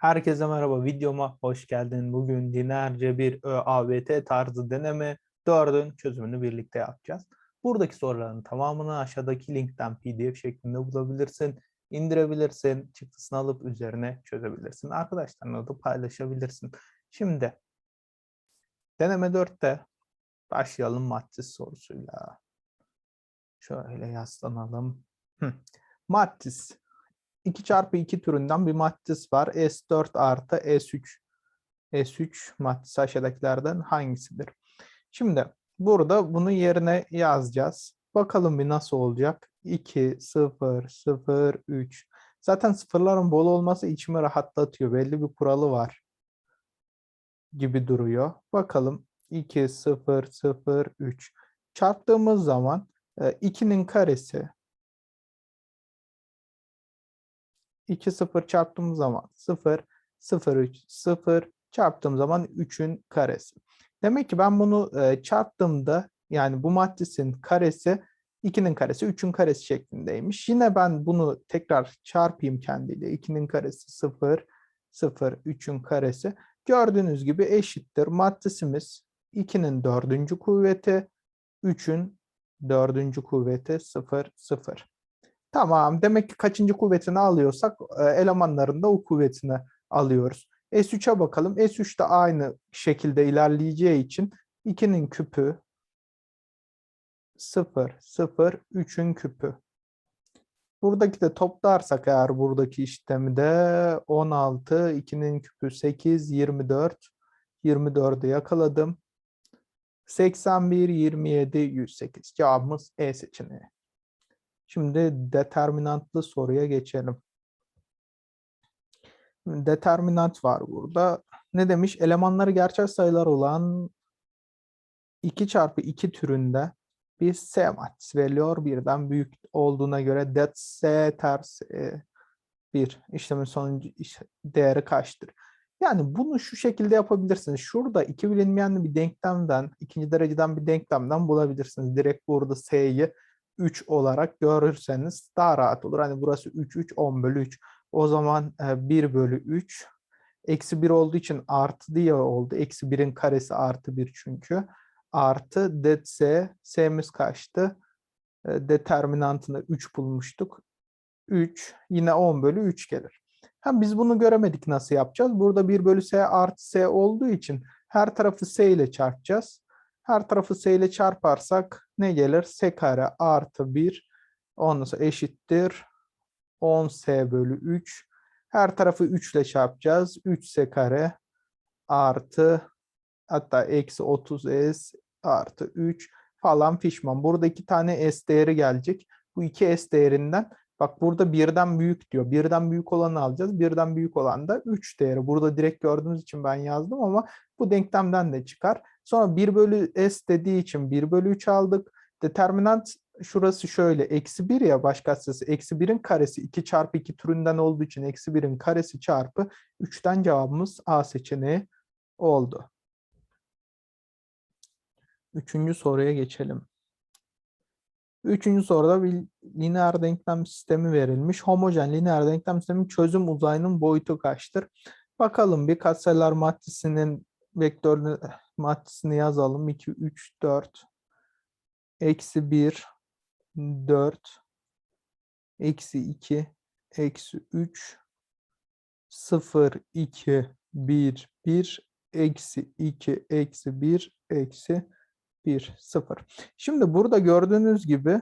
Herkese merhaba, videoma hoş geldin. Bugün lineerce bir ÖABT tarzı deneme 4'ün çözümünü birlikte yapacağız. Buradaki soruların tamamını aşağıdaki linkten pdf şeklinde bulabilirsin. indirebilirsin, çıktısını alıp üzerine çözebilirsin. Arkadaşlarına da paylaşabilirsin. Şimdi deneme 4'te başlayalım matris sorusuyla. Şöyle yaslanalım. Matris 2 çarpı 2 türünden bir matris var. S4 artı S3. S3 matris aşağıdakilerden hangisidir? Şimdi burada bunu yerine yazacağız. Bakalım bir nasıl olacak. 2, 0, 0, 3. Zaten sıfırların bol olması içimi rahatlatıyor. Belli bir kuralı var gibi duruyor. Bakalım 2, 0, 0, 3. Çarptığımız zaman 2'nin karesi 2 0 çarptığım zaman 0 0 3 0 çarptığım zaman 3'ün karesi. Demek ki ben bunu e, çarptığımda yani bu matrisin karesi 2'nin karesi 3'ün karesi şeklindeymiş. Yine ben bunu tekrar çarpayım kendiyle. 2'nin karesi 0 0 3'ün karesi. Gördüğünüz gibi eşittir. Matrisimiz 2'nin dördüncü kuvveti 3'ün dördüncü kuvveti 0 0. Tamam. Demek ki kaçıncı kuvvetini alıyorsak e, elemanların da o kuvvetini alıyoruz. S3'e bakalım. S3 de aynı şekilde ilerleyeceği için 2'nin küpü 0, 0, 3'ün küpü. Buradaki de toplarsak eğer buradaki işlemi de 16, 2'nin küpü 8, 24. 24'ü yakaladım. 81, 27, 108. Cevabımız E seçeneği. Şimdi determinantlı soruya geçelim. Determinant var burada. Ne demiş? Elemanları gerçel sayılar olan 2 çarpı 2 türünde bir S matrisi veriliyor. Birden büyük olduğuna göre det S ters e, bir işlemin sonuncu değeri kaçtır? Yani bunu şu şekilde yapabilirsiniz. Şurada iki bilinmeyenli bir denklemden, ikinci dereceden bir denklemden bulabilirsiniz. Direkt burada S'yi 3 olarak görürseniz daha rahat olur. Hani burası 3, 3, 10 bölü 3. O zaman 1 e, bölü 3. Eksi 1 olduğu için artı diye oldu. Eksi 1'in karesi artı 1 çünkü. Artı det s. S'miz kaçtı? E, determinantını 3 bulmuştuk. 3 yine 10 bölü 3 gelir. Hem biz bunu göremedik nasıl yapacağız. Burada 1 bölü s artı s olduğu için her tarafı s ile çarpacağız. Her tarafı s ile çarparsak ne gelir? s kare artı 1 ondan sonra eşittir 10s bölü 3. Her tarafı 3 ile çarpacağız. 3s kare artı hatta eksi 30s artı 3 falan fişman. Burada iki tane s değeri gelecek. Bu iki s değerinden bak burada birden büyük diyor. Birden büyük olanı alacağız. Birden büyük olan da 3 değeri. Burada direkt gördüğünüz için ben yazdım ama bu denklemden de çıkar. Sonra 1 bölü s dediği için 1 bölü 3 aldık. Determinant şurası şöyle eksi 1 ya baş katsayısı eksi 1'in karesi 2 çarpı 2 türünden olduğu için eksi 1'in karesi çarpı 3'ten cevabımız A seçeneği oldu. Üçüncü soruya geçelim. Üçüncü soruda bir lineer denklem sistemi verilmiş. Homojen lineer denklem sistemi çözüm uzayının boyutu kaçtır? Bakalım bir katsayılar matrisinin vektörünü matrisini yazalım. 2, 3, 4. Eksi 1, 4. Eksi 2, eksi 3. 0, 2, 1, 1. Eksi 2, eksi 1, eksi 1, 0. Şimdi burada gördüğünüz gibi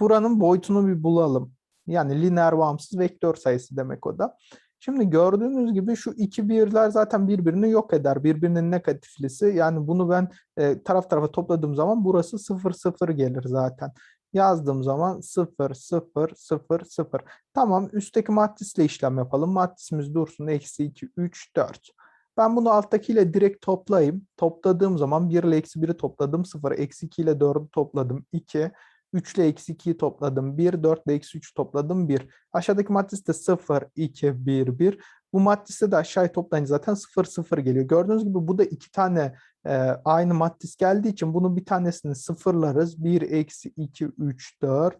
buranın boyutunu bir bulalım. Yani lineer bağımsız vektör sayısı demek o da. Şimdi gördüğünüz gibi şu iki birler zaten birbirini yok eder. Birbirinin negatiflisi. Yani bunu ben e, taraf tarafa topladığım zaman burası 0 0 gelir zaten. Yazdığım zaman 0 0 0 0. Tamam üstteki matrisle işlem yapalım. Matrisimiz dursun. Eksi 2 3 4. Ben bunu alttakiyle direkt toplayayım. Topladığım zaman 1 ile eksi 1'i topladım 0. Eksi 2 ile 4'ü topladım 2. 3 ile eksi 2'yi topladım 1, 4 ile eksi 3 topladım 1. Aşağıdaki matris de 0, 2, 1, 1. Bu matriste de aşağıya toplayınca zaten 0, 0 geliyor. Gördüğünüz gibi bu da iki tane e, aynı matris geldiği için bunu bir tanesini sıfırlarız. 1, eksi 2, 3, 4.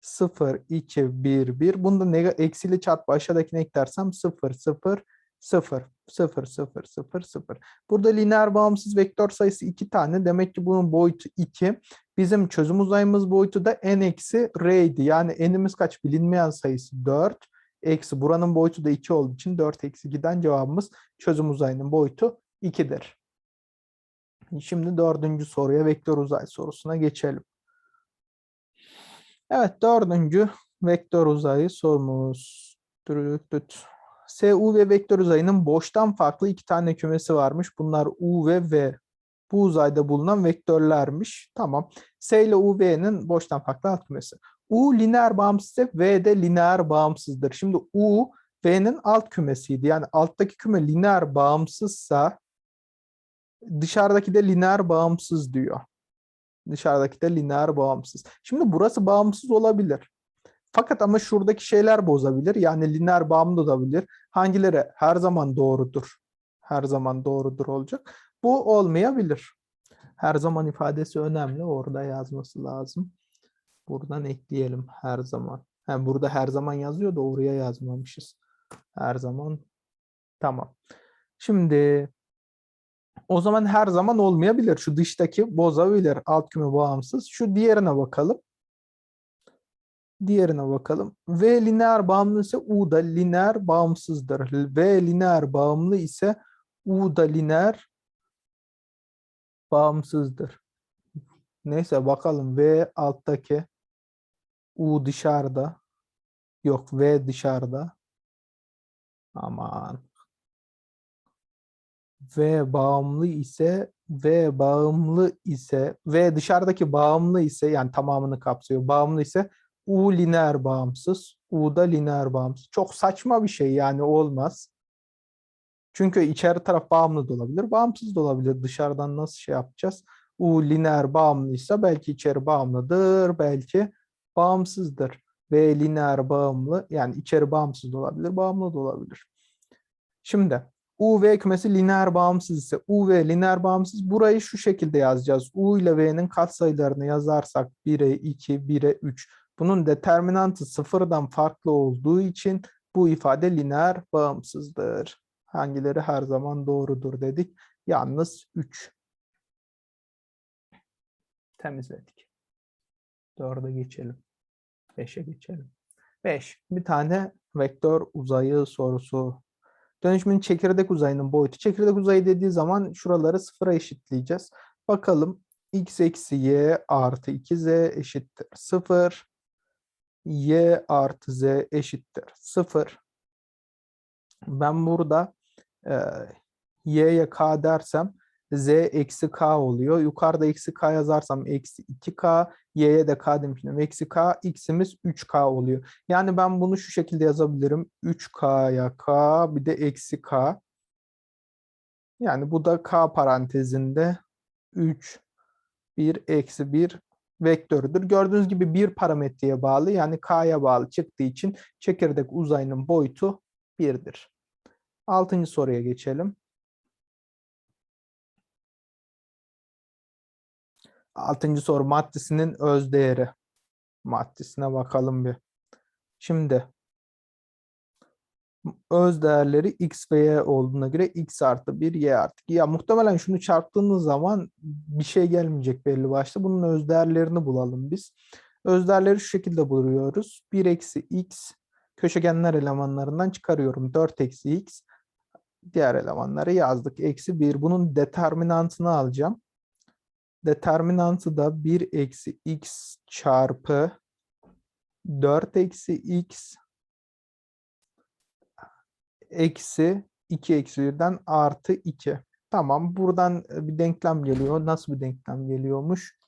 0, 2, 1, 1. Bunu da nega- eksiyle çarpı aşağıdakine eklersem 0, 0, 0, 0, 0, 0, 0. Burada lineer bağımsız vektör sayısı 2 tane. Demek ki bunun boyutu 2. Bizim çözüm uzayımız boyutu da n eksi r'ydi. Yani n'imiz kaç? Bilinmeyen sayısı 4. Eksi buranın boyutu da 2 olduğu için 4 eksi 2'den cevabımız çözüm uzayının boyutu 2'dir. Şimdi dördüncü soruya vektör uzay sorusuna geçelim. Evet dördüncü vektör uzayı sorumuz. SU ve vektör uzayının boştan farklı iki tane kümesi varmış. Bunlar U ve V. Bu uzayda bulunan vektörlermiş. Tamam. S ile U, V'nin boştan farklı alt kümesi. U lineer bağımsızsa V de lineer bağımsızdır. Şimdi U V'nin alt kümesiydi. Yani alttaki küme lineer bağımsızsa dışarıdaki de lineer bağımsız diyor. Dışarıdaki de lineer bağımsız. Şimdi burası bağımsız olabilir. Fakat ama şuradaki şeyler bozabilir. Yani lineer bağımlı olabilir. Hangileri her zaman doğrudur? Her zaman doğrudur olacak. Bu olmayabilir. Her zaman ifadesi önemli. Orada yazması lazım. Buradan ekleyelim her zaman. Ha, burada her zaman yazıyor da oraya yazmamışız. Her zaman. Tamam. Şimdi o zaman her zaman olmayabilir. Şu dıştaki bozabilir. Alt küme bağımsız. Şu diğerine bakalım. Diğerine bakalım. V lineer bağımlı ise U da lineer bağımsızdır. V lineer bağımlı ise U da lineer bağımsızdır. Neyse bakalım V alttaki U dışarıda. Yok V dışarıda. Aman. V bağımlı ise V bağımlı ise V dışarıdaki bağımlı ise yani tamamını kapsıyor. Bağımlı ise U lineer bağımsız. U da lineer bağımsız. Çok saçma bir şey yani olmaz. Çünkü içeri taraf bağımlı da olabilir, bağımsız da olabilir. Dışarıdan nasıl şey yapacağız? U lineer bağımlıysa belki içeri bağımlıdır, belki bağımsızdır. V lineer bağımlı yani içeri bağımsız da olabilir, bağımlı da olabilir. Şimdi U V kümesi lineer bağımsız ise U V lineer bağımsız burayı şu şekilde yazacağız. U ile V'nin katsayılarını yazarsak 1'e 2, 1'e 3. Bunun determinantı sıfırdan farklı olduğu için bu ifade lineer bağımsızdır. Hangileri her zaman doğrudur dedik. Yalnız 3. Temizledik. 4'e geçelim. 5'e geçelim. 5. Bir tane vektör uzayı sorusu. Dönüşümün çekirdek uzayının boyutu. Çekirdek uzayı dediği zaman şuraları sıfıra eşitleyeceğiz. Bakalım x eksi y artı 2z eşittir 0. y artı z eşittir 0. Ben burada e, y'ye k dersem z eksi k oluyor. Yukarıda eksi k yazarsam eksi 2k, y'ye de k demiştim. Eksi k, x'imiz 3k oluyor. Yani ben bunu şu şekilde yazabilirim. 3k'ya k bir de eksi k. Yani bu da k parantezinde 3, 1, eksi 1 vektörüdür. Gördüğünüz gibi bir parametreye bağlı yani k'ya bağlı çıktığı için çekirdek uzayının boyutu 1'dir. Altıncı soruya geçelim. Altıncı soru maddesinin öz değeri. Maddesine bakalım bir. Şimdi öz değerleri x ve y olduğuna göre x artı 1 y artı 2. Ya muhtemelen şunu çarptığınız zaman bir şey gelmeyecek belli başta. Bunun öz değerlerini bulalım biz. Öz değerleri şu şekilde buluyoruz. 1 eksi x köşegenler elemanlarından çıkarıyorum. 4 eksi x diğer elemanları yazdık. Eksi 1. Bunun determinantını alacağım. Determinantı da 1 eksi x çarpı 4 eksi x eksi 2 eksi 1'den artı 2. Tamam. Buradan bir denklem geliyor. Nasıl bir denklem geliyormuş?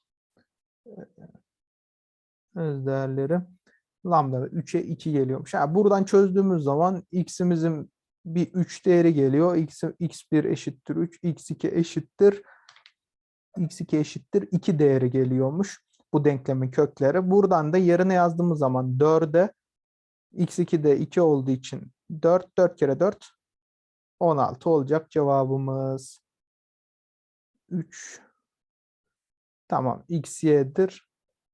Öz değerleri lambda 3'e 2 geliyormuş. Yani buradan çözdüğümüz zaman x'imizin bir 3 değeri geliyor. X, x1 eşittir 3, x2 eşittir x2 eşittir 2 değeri geliyormuş. Bu denklemin kökleri. Buradan da yerine yazdığımız zaman 4'e x2'de 2 olduğu için 4, 4 kere 4 16 olacak cevabımız. 3 tamam x y'dir.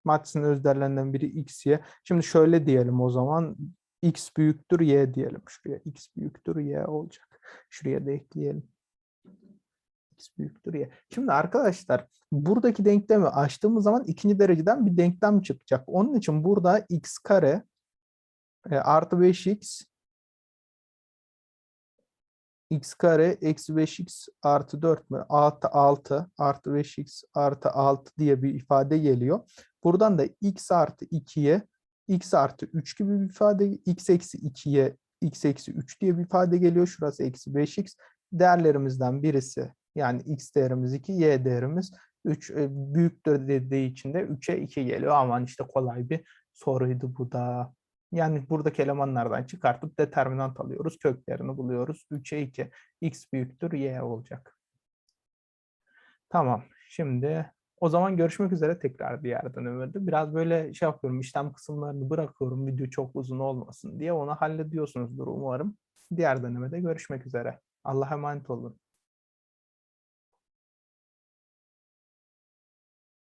Matrixin öz değerlerinden biri x, y. Şimdi şöyle diyelim o zaman. X büyüktür y diyelim şuraya. x büyüktür y olacak. Şuraya da ekleyelim. x büyüktür y. Şimdi arkadaşlar buradaki denklemi açtığımız zaman ikinci dereceden bir denklem çıkacak. Onun için burada x kare e, artı 5x x kare eksi 5x artı 4 mü? Artı 6 artı 5x artı 6 diye bir ifade geliyor. Buradan da x artı 2'ye x artı 3 gibi bir ifade, x eksi 2'ye x eksi 3 diye bir ifade geliyor. Şurası eksi 5x. Değerlerimizden birisi yani x değerimiz 2, y değerimiz 3 e, büyüktür dediği için de 3'e 2 geliyor. Aman işte kolay bir soruydu bu da. Yani buradaki elemanlardan çıkartıp determinant alıyoruz. Köklerini buluyoruz. 3'e 2. X büyüktür Y olacak. Tamam. Şimdi o zaman görüşmek üzere tekrar diğer dönemde. Biraz böyle şey yapıyorum. işlem kısımlarını bırakıyorum. Video çok uzun olmasın diye. Onu hallediyorsunuzdur umarım. Diğer denemede görüşmek üzere. Allah'a emanet olun.